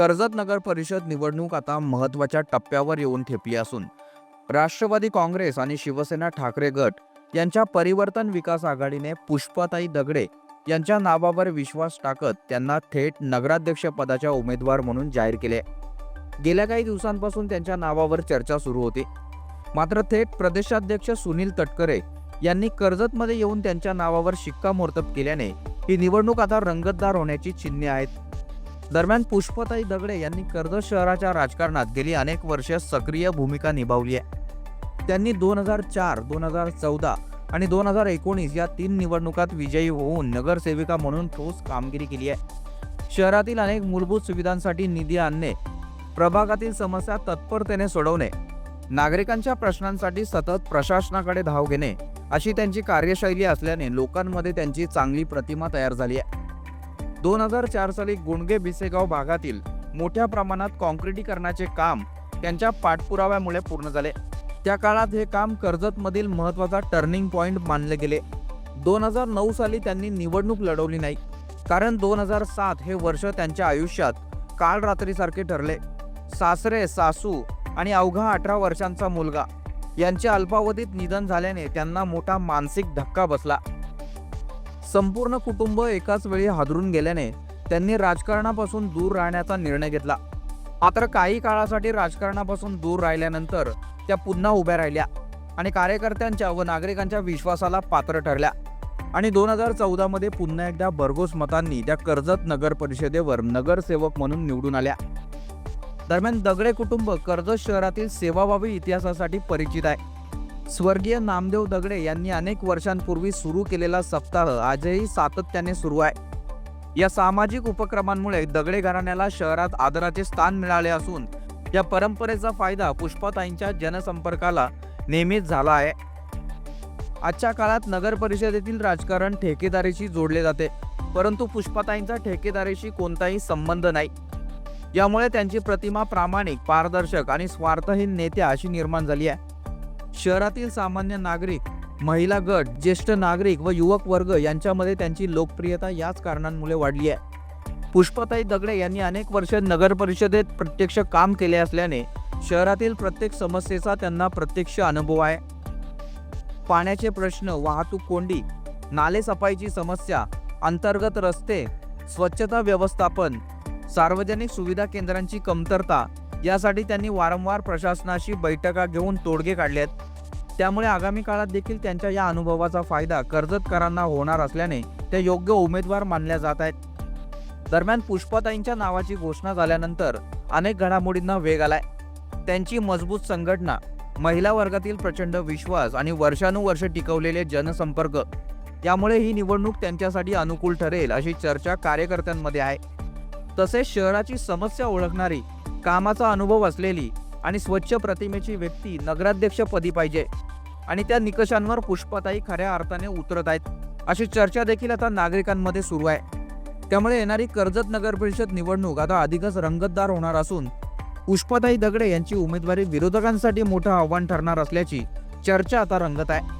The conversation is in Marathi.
कर्जत नगर परिषद निवडणूक आता महत्त्वाच्या टप्प्यावर येऊन ठेपली असून राष्ट्रवादी काँग्रेस आणि शिवसेना ठाकरे गट यांच्या परिवर्तन विकास आघाडीने पुष्पाताई दगडे यांच्या नावावर विश्वास टाकत त्यांना थेट नगराध्यक्ष पदाच्या उमेदवार म्हणून जाहीर केले. गेल्या काही दिवसांपासून त्यांच्या नावावर चर्चा सुरू होती. मात्र थेट प्रदेशाध्यक्ष सुनील तटकरे यांनी कर्जतमध्ये येऊन त्यांच्या नावावर शिक्कामोर्तब केल्याने ही निवडणूक आता रंगतदार होण्याची चिन्हे आहेत. दरम्यान पुष्पताई दगडे यांनी कर्जत शहराच्या राजकारणात गेली अनेक वर्षे सक्रिय भूमिका निभावली आहे. त्यांनी दोन हजार चार दोन हजार चौदा आणि दोन हजार एकोणीस या तीन निवडणुकात विजयी होऊन नगरसेविका म्हणून ठोस कामगिरी केली आहे. शहरातील अनेक मूलभूत सुविधांसाठी निधी आणणे प्रभागातील समस्या तत्परतेने सोडवणे नागरिकांच्या प्रश्नांसाठी सतत प्रशासनाकडे धाव घेणे अशी त्यांची कार्यशैली असल्याने लोकांमध्ये त्यांची चांगली प्रतिमा तयार झाली आहे. दोन हजार चार साली गुंडगे बिसेगाव भागातील मोठ्या प्रमाणात कॉन्क्रिटीकरणाचे काम त्यांच्या पाठपुराव्यामुळे पूर्ण झाले. त्या काळात हे काम कर्जतमधील महत्त्वाचा टर्निंग पॉईंट मानले गेले. दोन हजार नऊ साली त्यांनी निवडणूक लढवली नाही. कारण दोन हजार सात हे वर्ष त्यांच्या आयुष्यात काळ रात्रीसारखे ठरले. सासरे सासू आणि अवघा अठरा वर्षांचा मुलगा यांचे अल्पावधीत निधन झाल्याने त्यांना मोठा मानसिक धक्का बसला. संपूर्ण कुटुंब एकाच वेळी हादरून गेल्याने त्यांनी राजकारणापासून दूर राहण्याचा निर्णय घेतला. मात्र काही काळासाठी राजकारणापासून दूर राहिल्यानंतर त्या पुन्हा उभ्या राहिल्या आणि कार्यकर्त्यांच्या व नागरिकांच्या विश्वासाला पात्र ठरल्या. आणि दोन हजार चौदामध्ये पुन्हा एकदा भरघोस मतांनी त्या कर्जत नगर परिषदेवर नगरसेवक म्हणून निवडून आल्या. दरम्यान दगडे कुटुंब कर्जत शहरातील सेवाभावी इतिहासासाठी परिचित आहे. स्वर्गीय नामदेव दगडे यांनी अनेक वर्षांपूर्वी सुरू केलेला सप्ताह आजही सातत्याने सुरू आहे. या सामाजिक उपक्रमांमुळे दगडे घराण्याला शहरात आदराचे स्थान मिळाले असून या परंपरेचा फायदा पुष्पाताईंच्या जनसंपर्काला नेहमीच झाला आहे. आजच्या काळात नगर परिषदेतील राजकारण ठेकेदारीशी जोडले जाते परंतु पुष्पाताईंचा ठेकेदारीशी कोणताही संबंध नाही. यामुळे त्यांची प्रतिमा प्रामाणिक पारदर्शक आणि स्वार्थहीन नेत्या अशी निर्माण झाली आहे. शहरातील सामान्य नागरिक महिला गट ज्येष्ठ नागरिक व युवक वर्ग यांच्यामध्ये त्यांची लोकप्रियता याच कारणांमुळे वाढली आहे. पुष्पताई दगडे यांनी अनेक वर्ष नगर परिषदेत प्रत्यक्ष काम केले असल्याने शहरातील प्रत्येक समस्येचा त्यांना प्रत्यक्ष अनुभव आहे. पाण्याचे प्रश्न वाहतूक कोंडी नाले सफाईची समस्या अंतर्गत रस्ते स्वच्छता व्यवस्थापन सार्वजनिक सुविधा केंद्रांची कमतरता यासाठी त्यांनी वारंवार प्रशासनाशी बैठका घेऊन तोडगे काढले आहेत. त्यामुळे आगामी काळात देखील त्यांच्या या अनुभवाचा फायदा कर्जतकरांना होणार असल्याने ते योग्य उमेदवार मानल्या जात आहेत. दरम्यान पुष्पाताईंच्या नावाची घोषणा झाल्यानंतर अनेक घडामोडींना वेग आलाय. त्यांची मजबूत संघटना महिला वर्गातील प्रचंड विश्वास आणि वर्षानुवर्ष टिकवलेले जनसंपर्क यामुळे ही निवडणूक त्यांच्यासाठी अनुकूल ठरेल अशी चर्चा कार्यकर्त्यांमध्ये आहे. तसेच शहराची समस्या ओळखणारी कामाचा अनुभव असलेली आणि स्वच्छ प्रतिमेची व्यक्ती नगराध्यक्षपदी पाहिजे. आणि त्या निकषांवर पुष्पाताई खऱ्या अर्थाने उतरत आहेत. अशी चर्चा देखील आता नागरिकांमध्ये सुरू आहे. त्यामुळे येणारी कर्जत नगर परिषद निवडणूक आता अधिकच रंगतदार होणार असून पुष्पाताई दगडे यांची उमेदवारी विरोधकांसाठी मोठं आव्हान ठरणार असल्याची चर्चा आता रंगत आहे.